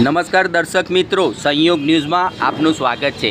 નમસ્કાર દર્શક મિત્રો, સંયોગ ન્યૂઝમાં આપનું સ્વાગત છે.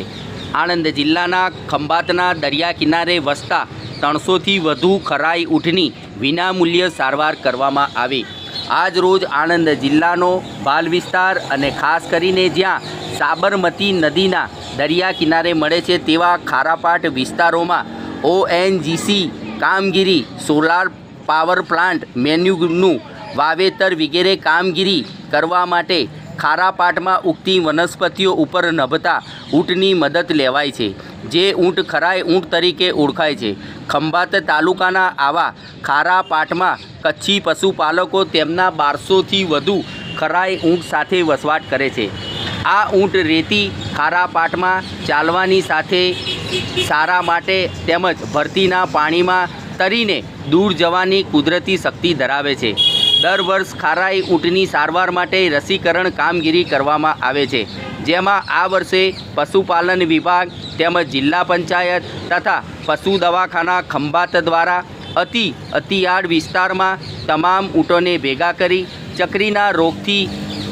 આણંદ જિલ્લાના ખંભાતના દરિયા કિનારે વસતા ત્રણસોથી વધુ ખરાઈ ઊંટની વિનામૂલ્ય સારવાર કરવામાં આવી. આજ રોજ આણંદ જિલ્લાનો બાલ વિસ્તાર અને ખાસ કરીને જ્યાં સાબરમતી નદીના દરિયા કિનારે મળે છે તેવા ખારાપાટ વિસ્તારોમાં ઓએનજીસી કામગીરી, સોલાર પાવર પ્લાન્ટ મેન્યુનું વાવેતર વગેરે કામગીરી કરવા માટે ખારાપાટમાં ઉગતી વનસ્પતિઓ ઉપર નભતા ઊંટની મદદ લેવાય છે, જે ઊંટ ખરાય ઊંટ તરીકે ઓળખાય છે. ખંભાત તાલુકાના આવા ખારા પાટમાં કચ્છી પશુપાલકો તેમના બારસોથી વધુ ખરાય ઊંટ સાથે વસવાટ કરે છે. આ ઊંટ રેતી ખારા પાટમાં ચાલવાની સાથે સારા માટે તેમજ ભરતીના પાણીમાં તરીને દૂર જવાની કુદરતી શક્તિ ધરાવે છે. દર વર્ષ ખારાઈ ઊંટની સારવાર માટે રસીકરણ કામગીરી કરવામાં આવે છે. જેમાં આ વર્ષે પશુપાલન વિભાગ તેમજ જિલ્લા પંચાયત તથા પશુ દવાખાના ખંભાત દ્વારા અતિ અતિયાળ વિસ્તારમાં તમામ ઊંટોને ભેગા કરી ચકરીના રોગથી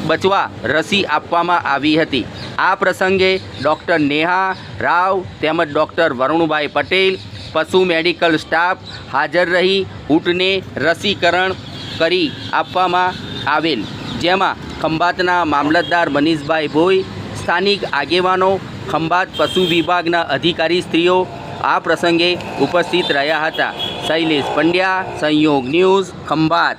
બચવા રસી આપવામાં આવી હતી. આ પ્રસંગે ડૉક્ટર નેહા રાવ તેમજ ડૉક્ટર વરુણભાઈ પટેલ, પશુ મેડિકલ સ્ટાફ હાજર રહી ઊંટને રસીકરણ કરી આપવામાં આવેલ. જેમાં ખંભાતના મામલતદાર મનીષભાઈ ભોઈ, સ્થાનિક આગેવાનો, ખંભાત પશુ વિભાગના અધિકારી સ્ત્રીઓ આ પ્રસંગે ઉપસ્થિત રહ્યા હતા. શૈલેષ પંડ્યા, સંયોગ ન્યૂઝ, ખંભાત.